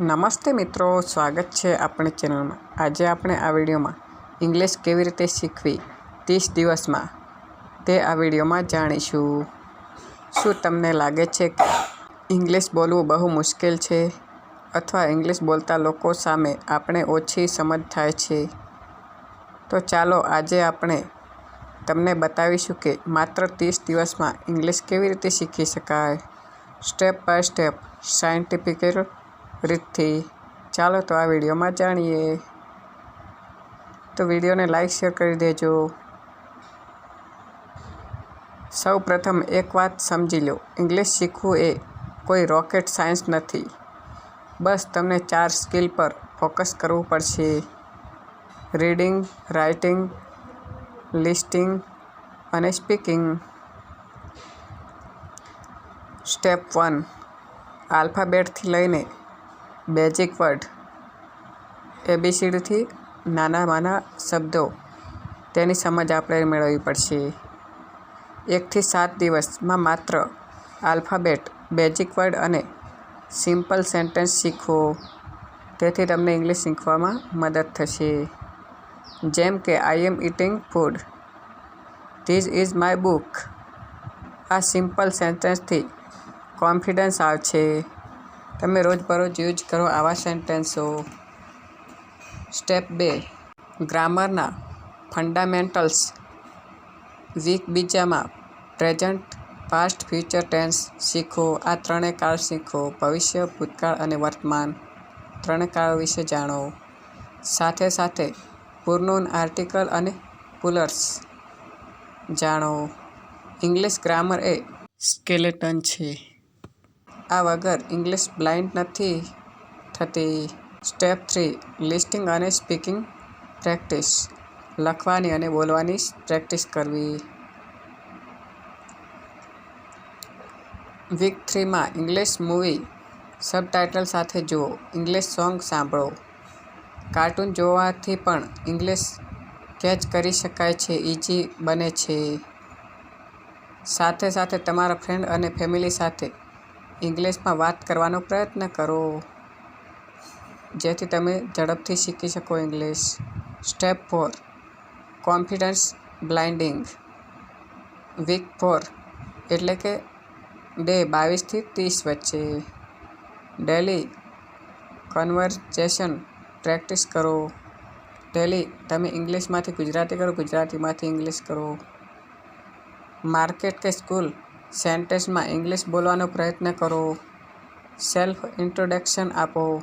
નમસ્તે મિત્રો, સ્વાગત છે આપણી ચેનલમાં. આજે આપણે આ વિડીયોમાં ઇંગ્લિશ કેવી રીતે શીખવી ત્રીસ દિવસમાં તે આ વિડીયોમાં જાણીશું. શું તમને લાગે છે કે ઇંગ્લિશ બોલવું બહુ મુશ્કેલ છે અથવા ઇંગ્લિશ બોલતા લોકો સામે આપણે ઓછી સમજ થાય છે? તો ચાલો આજે આપણે તમને બતાવીશું કે માત્ર ત્રીસ દિવસમાં ઇંગ્લિશ કેવી રીતે શીખી શકાય. સ્ટેપ બાય સ્ટેપ સાયન્ટિફિકલ રીતથી. ચાલો તો આ વિડીયોમાં જાણીએ. તો વિડીયોને લાઈક, શેર કરી દેજો. સૌ પ્રથમ એક વાત સમજી લો. ઇંગ્લિશ શીખવું એ કોઈ રોકેટ સાયન્સ નથી. બસ તમને ચાર સ્કિલ પર ફોકસ કરવું પડશે. રીડિંગ, રાઇટિંગ, લિસ્ટિંગ અને સ્પીકિંગ. Step one. આલ્ફાબેટથી લઈને બેઝિક વર્ડ એબીસીડીથી નાના નાના શબ્દો. તેની સમજ આપણે મેળવવી પડશે. એકથી સાત દિવસમાં માત્ર આલ્ફાબેટ બેઝિક વર્ડ અને સિમ્પલ સેન્ટેન્સ શીખો. તેથી તમને ઇંગ્લિશ શીખવામાં મદદ થશે. જેમ કે I am eating food this is my book આ સિમ્પલ સેન્ટેન્સથી કોન્ફિડન્સ આવશે. તમે રોજબરોજ યુઝ કરો આવા સેન્ટેન્સો. સ્ટેપ બે, ગ્રામરના ફંડામેન્ટલ્સ. વીક બીજામાં પ્રેઝન્ટ, પાસ્ટ, ફ્યુચર ટેન્સ શીખો. આ ત્રણેય કાળ શીખો. ભવિષ્ય, ભૂતકાળ અને વર્તમાન. ત્રણે કાળો વિશે જાણો. સાથે સાથે પૂર્ણોન આર્ટિકલ અને પુલર્સ જાણો. ઇંગ્લિશ ગ્રામર એ સ્કેલેટન છે. આ વગર ઇંગ્લિશ બ્લાઇન્ડ નથી થતી. સ્ટેપ થ્રી, લિસ્ટિંગ અને સ્પીકિંગ પ્રેક્ટિસ. લખવાની અને બોલવાની પ્રેક્ટિસ કરવી. વીક થ્રીમાં ઇંગ્લિશ મૂવી સબટાઇટલ સાથે જુઓ. ઇંગ્લિશ સોંગ સાંભળો. કાર્ટૂન જોવાથી પણ ઇંગ્લિશ કેચ કરી શકાય છે ઇઝી બને છે. સાથે સાથે તમારા ફ્રેન્ડ અને ફેમિલી સાથે ઇંગ્લિશમાં વાત કરવાનો પ્રયત્ન કરો. જેથી તમે ઝડપથી શીખી શકો English. Step four. Confidence building. Week four. એટલે કે ડે બાવીસથી ત્રીસ વચ્ચે. ડેલી કન્વર્જેશન પ્રેક્ટિસ કરો. ડેલી તમે ઇંગ્લિશમાંથી ગુજરાતી કરો, ગુજરાતીમાંથી ઇંગ્લિશ કરો. માર્કેટ કે સ્કૂલ સેન્ટેન્સમાં ઇંગ્લિશ બોલવાનો પ્રયત્ન કરો. સેલ્ફ ઇન્ટ્રોડક્શન આપો.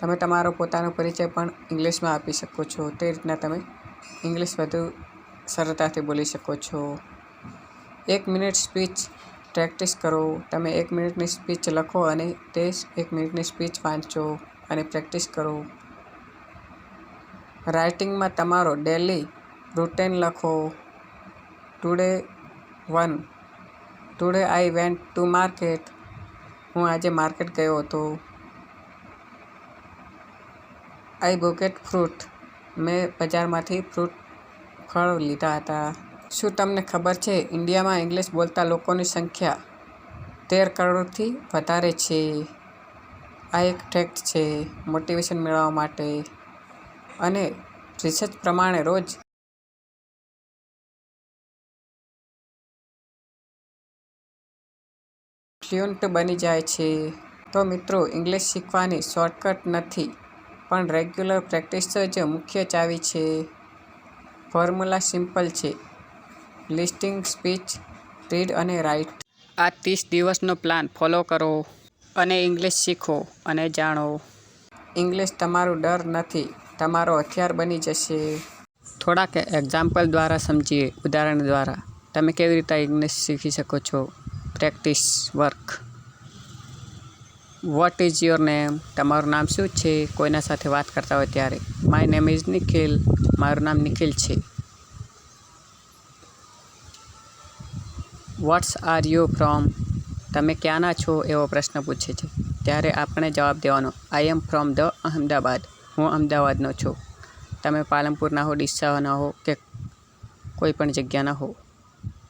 તમે તમારો પોતાનો પરિચય પણ ઇંગ્લિશમાં આપી શકો છો. તે રીતના તમે ઇંગ્લિશ વધુ સરળતાથી બોલી શકો છો. એક મિનિટ સ્પીચ પ્રેક્ટિસ કરો. તમે એક મિનિટની સ્પીચ લખો અને તે એક મિનિટની સ્પીચ વાંચો અને પ્રેક્ટિસ કરો. રાઇટિંગમાં તમારો ડેલી રૂટીન લખો. Today one today I went to market. હું આજે માર્કેટ ગયો હતો. I bought fruit. મેં બજારમાંથી ફ્રૂટ ફળ લીધા હતા. શું તમને ખબર છે, ઇન્ડિયામાં ઇંગ્લિશ બોલતા લોકોની સંખ્યા તેર કરોડથી વધારે છે. આ એક ફેક્ટ છે, મોટિવેશન મેળવવા માટે. અને રિસર્ચ પ્રમાણે રોજ ફ્લુઅન્ટ બની જાય છે. તો મિત્રો, ઇંગ્લિશ શીખવાની શોર્ટકટ નથી, પણ રેગ્યુલર પ્રેક્ટિસ જ મુખ્ય ચાવી છે. ફોર્મ્યુલા સિમ્પલ છે. લિસ્ટિંગ, સ્પીચ, રીડ અને રાઇટ આ ત્રીસ દિવસનો પ્લાન ફોલો કરો અને ઇંગ્લિશ શીખો અને જાણો. ઇંગ્લિશ તમારું ડર નથી, તમારો હથિયાર બની જશે. થોડાક એક્ઝામ્પલ દ્વારા સમજીએ, ઉદાહરણ દ્વારા. તમે કેવી રીતે ઇંગ્લિશ શીખી શકો છો? Practice work. What is your name તમારું નામ શું છે? કોઈના સાથે વાત કરતા હોય ત્યારે. માય નેમ ઇઝ નિખિલ મારું નામ નિખિલ છે. વોટ્સ આર યુ ફ્રોમ તમે ક્યાંના છો? એવો પ્રશ્ન પૂછે છે. ત્યારે આપણે જવાબ દેવાનો. I am from the Ahmedabad હું અમદાવાદનો છું. તમે પાલનપુરના હો ડીસાના હો કે કોઈ પણ જગ્યાના હો,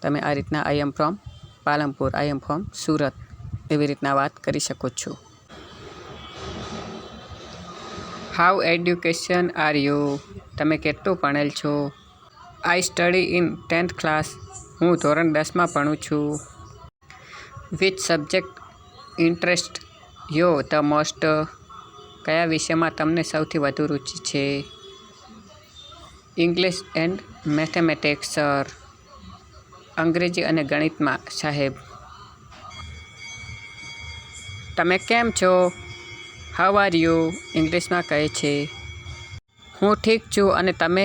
તમે આ રીતના I am from Palanpur I am from Surat. એવી રીતના વાત કરી શકું છું. હાઉ એડ્યુકેશન આર યુ તમે કેટલું ભણેલ છો? I study in tenth class હું ધોરણ દસમાં ભણું છું. Which subject interest you the most કયા વિષયમાં તમને સૌથી વધુ રુચિ છે? ઇંગ્લિશ એન્ડ મેથેમેટિક્સ સર અંગ્રેજી અને ગણિતમાં, સાહેબ. તમે કેમ છો? હાવ આર યુ ઇંગ્લિશમાં કહે છે, હું ઠીક છું અને તમે?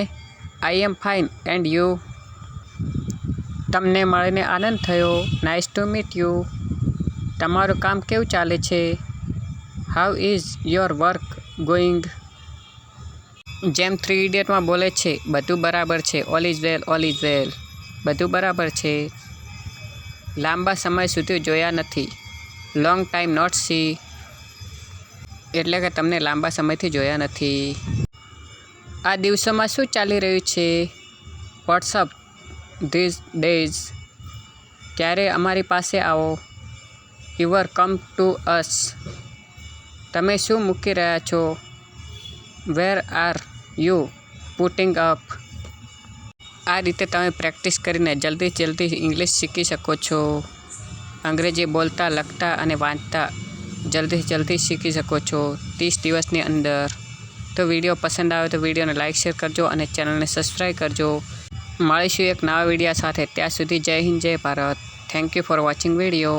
I am fine and you તમને મળીને આનંદ થયો? નાઇસ ટુ મીટ યુ તમારું કામ કેવું ચાલે છે? How is your work going જેમ થ્રી ઇડિયટમાં બોલે છે, બધું બરાબર છે. All is well all is well બધું બરાબર છે. લાંબા સમય સુધી જોયા નથી. લોંગ ટાઈમ નોટ સી એટલે કે તમને લાંબા સમયથી જોયા નથી. આ દિવસોમાં શું ચાલી રહ્યું છે? વોટ્સઅપ ધીઝ ડેઝ ક્યારે અમારી પાસે આવો? યુઅર કમ ટુ અસ તમે શું મૂકી રહ્યા છો? Where are you putting up આ રીતે તમે પ્રેક્ટિસ કરીને જલ્દી જલ્દી ઇંગ્લિશ શીખી શકો છો. અંગ્રેજી બોલતા, લખતા અને વાંચતા જલ્દી જલ્દી શીખી શકો છો ત્રીસ દિવસની અંદર. તો વીડિયો પસંદ આવે તો વિડીયોને લાઇક શેર કરજો અને ચેનલને સબસ્ક્રાઈબ કરજો. મળીશું એક નવા વિડીયા સાથે. ત્યાં સુધી જય હિન્દ, જય Bharat. Thank you for watching video